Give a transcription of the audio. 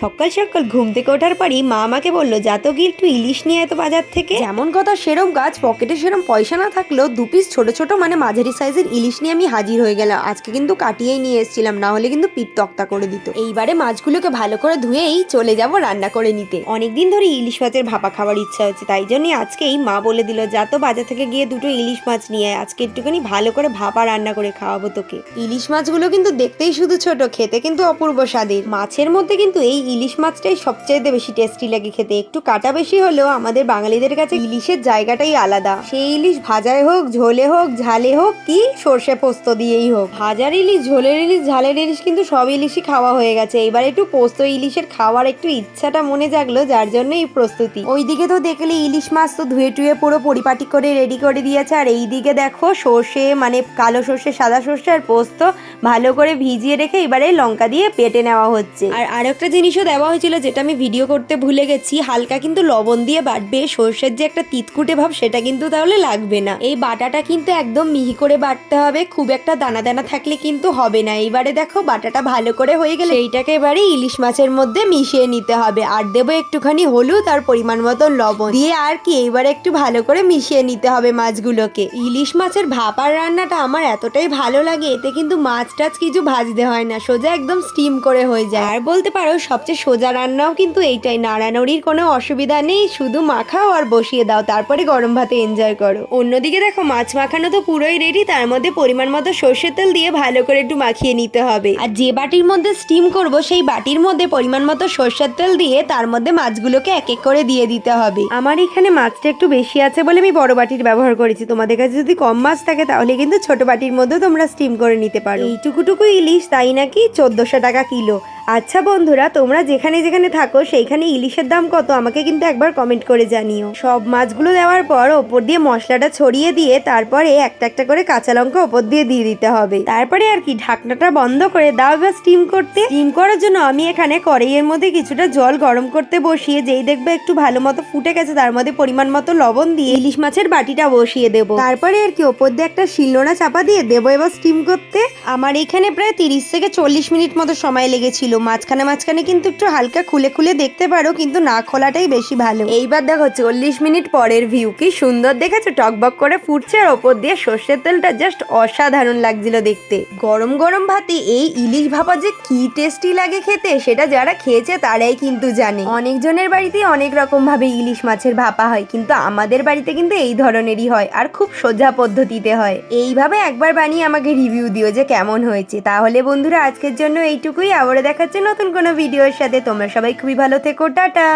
সকাল সকাল ঘুম থেকে ওঠার পরই মা আমাকে বলল যা তো গিয়ে একটু ইলিশ নিয়ে এত বাজার থেকে? যেমন কথা সেরম গাছ পকেটে সেরম পয়সা না থাকলেও দু পিস ছোট ছোট মানে মাঝারি সাইজের ইলিশ নিয়ে আমি হাজির হয়ে গেলাম। আজকে কিন্তু কাটিয়েই নিয়ে এসেছিলাম না হলে কিন্তু পিঠ তক্তা করে দিত। এইবারে মাছগুলোকে ভালো করে ধুয়েই চলে যাব রান্না করে নিতে। অনেকদিন ধরে ইলিশ মাছের ভাপা খাওয়ার ইচ্ছা হচ্ছে তাই জন্যই আজকেই মা বলে দিল যা তো বাজার থেকে গিয়ে দুটো ইলিশ মাছ নিয়ে আয়। আজকে একটুখানি ভালো করে ভাপা রান্না করে খাওয়াবো তোকে। ইলিশ মাছগুলো কিন্তু দেখতেই শুধু ছোট খেতে কিন্তু অপূর্ব স্বাদের। মাছের মধ্যে কিন্তু এই ইলিশ মাছটাই সবচেয়ে বেশি টেস্টি লাগে খেতে। একটু কাটা বেশি হলেও আমাদের বাঙালিদের কাছে ইলিশের জায়গাটাই আলাদা। সেই ইলিশ ভাজায় হোক, ঝোলে হোক, ঝালে হোক, কি সর্ষে পোস্ত দিয়েই হোক। ভাজার ইলিশ, ঝোলের ইলিশ, ঝালের ইলিশ কিন্তু সব ইলিশই খাওয়া হয়ে গেছে। এবার একটু পোস্ত ইলিশের খাওয়ার একটু ইচ্ছাটা মনে জাগলো, যার জন্য এই প্রস্তুতি। ওইদিকে তো দেখলে ইলিশ মাছ তো ধুয়ে টুয়ে পুরো পরিপাটি করে রেডি করে দিয়েছে। আর এইদিকে দেখো সর্ষে মানে কালো সর্ষে, সাদা সর্ষে আর পোস্ত ভালো করে ভিজিয়ে রেখে এবারে লঙ্কা দিয়ে পেটে নেওয়া হচ্ছে। আর আরেকটা জিনিসও দেওয়া হয়েছিল যেটা আমি ভিডিও করতে ভুলে গেছি। হালকা কিন্তু লবণ দিয়ে বাটবে। সর্ষের যে একটা তিতকুটে ভাব, সেটা কিন্তু তাহলে লাগবে না। এই বাটাটা কিন্তু একদম মিহি করে বাটতে হবে। খুব একটা দানা দানা থাকলে কিন্তু হবে না। এইবারে দেখো বাটাটা ভালো করে হয়ে গেলে এইটাকে এবারে ইলিশ মাছের মধ্যে মিশিয়ে নিতে হবে। আর দেবো একটুখানি হলুদ আর পরিমাণ মতো লবণ। দিয়ে আর কি, এইবারে একটু ভালো করে মিশিয়ে নিতে হবে মাছগুলোকে। ইলিশ মাছের ভাপার রান্নাটা আমার এতটাই ভালো লাগে, এতে কিন্তু মাছ টাছ কিছু ভাজতে হয় না। সোজা একদম স্টিম করে হয়ে যায়। আর বলতে পারো সবচেয়ে সোজা রান্নাও কিন্তু এইটাই। নাড়ানড়ির কোনো অসুবিধা নেই, শুধু মাখাও আর বসিয়ে দাও, তারপরে গরম ভাতে এনজয় করো। অন্যদিকে দেখো, মাছ মাখানো তো পুরোই রেডি তার মধ্যে পরিমাণ মতো সর্ষের তেল দিয়ে ভালো করে একটু মাখিয়ে নিতে হবে। আর যে বাটির মধ্যে স্টিম করব, সেই বাটির মধ্যে পরিমাণ মতো সর্ষের তেল দিয়ে তার মধ্যে মাছগুলোকে এক এক করে দিয়ে দিতে হবে। আমার এখানে মাছটা একটু বেশি আছে বলে আমি বড় বাটির ব্যবহার করেছি। তোমাদের কাছে যদি কম মাছ থাকে, তাহলে কিন্তু ছোট বাটির মধ্যেও তোমরা স্টিম করে নিতে পারো। এইটুকুটুকু ইলিশ, তাই নাকি? চোদ্দোশো টাকা কিলো। আচ্ছা বন্ধুরা, তোমরা যেখানে যেখানে থাকো, সেইখানে ইলিশের দাম কত? আমাকে কিন্তু একবার কমেন্ট করে জানিও। সব মাছগুলো দেওয়ার পর ওপর দিয়ে মশলাটা ছড়িয়ে দিয়ে তারপরে একটা একটা করে কাঁচা লঙ্কা ওপর দিয়ে দিয়ে দিতে হবে। তারপরে আর কি, ঢাকনাটা বন্ধ করে দাও এবার স্টিম করতে। স্টিম করার জন্য আমি এখানে কড়াইয়ের মধ্যে কিছুটা জল গরম করতে বসিয়ে, যেই দেখবে একটু ভালো মতো ফুটে গেছে, তার মধ্যে পরিমাণ মতো লবণ দিয়ে ইলিশ মাছের বাটিটা বসিয়ে দেব। তারপরে আর কি, ওপর দিয়ে একটা শিলনোড়া চাপা দিয়ে দেবো এবার স্টিম করতে। আমার এখানে প্রায় তিরিশ থেকে চল্লিশ মিনিট মতো সময় লেগেছিল মাঝখানে মাঝখানে কিন্তু একটু হালকা খুলে খুলে দেখতে পারো, কিন্তু না খোলাটাই বেশি ভালো। এইবার দেখো চল্লিশ মিনিট পরের ভিউ কি সুন্দর দেখেছ? টকবক করে ফুটছে আর ওপর দিয়ে সর্ষের তেলটা জাস্ট অসাধারণ লাগছিল দেখতে। গরম গরম ভাতে এই ইলিশ ভাপা যে কি টেস্টি লাগে খেতে, সেটা যারা খেয়েছে তারাই কিন্তু জানে। অনেকজনের বাড়িতে অনেক রকম ভাবে ইলিশ মাছের ভাপা হয়, কিন্তু আমাদের বাড়িতে কিন্তু এই ধরনেরই হয় আর খুব সোজা পদ্ধতিতে হয়। এইভাবে একবার বানিয়ে আমাকে রিভিউ দিও যে কেমন হয়েছে। তাহলে বন্ধুরা, আজকের জন্য এইটুকুই। আবারও দেখাচ্ছে নতুন কোনো ভিডিওর সাথে। তোমরা সবাই খুবই ভালো থেকো টাটা!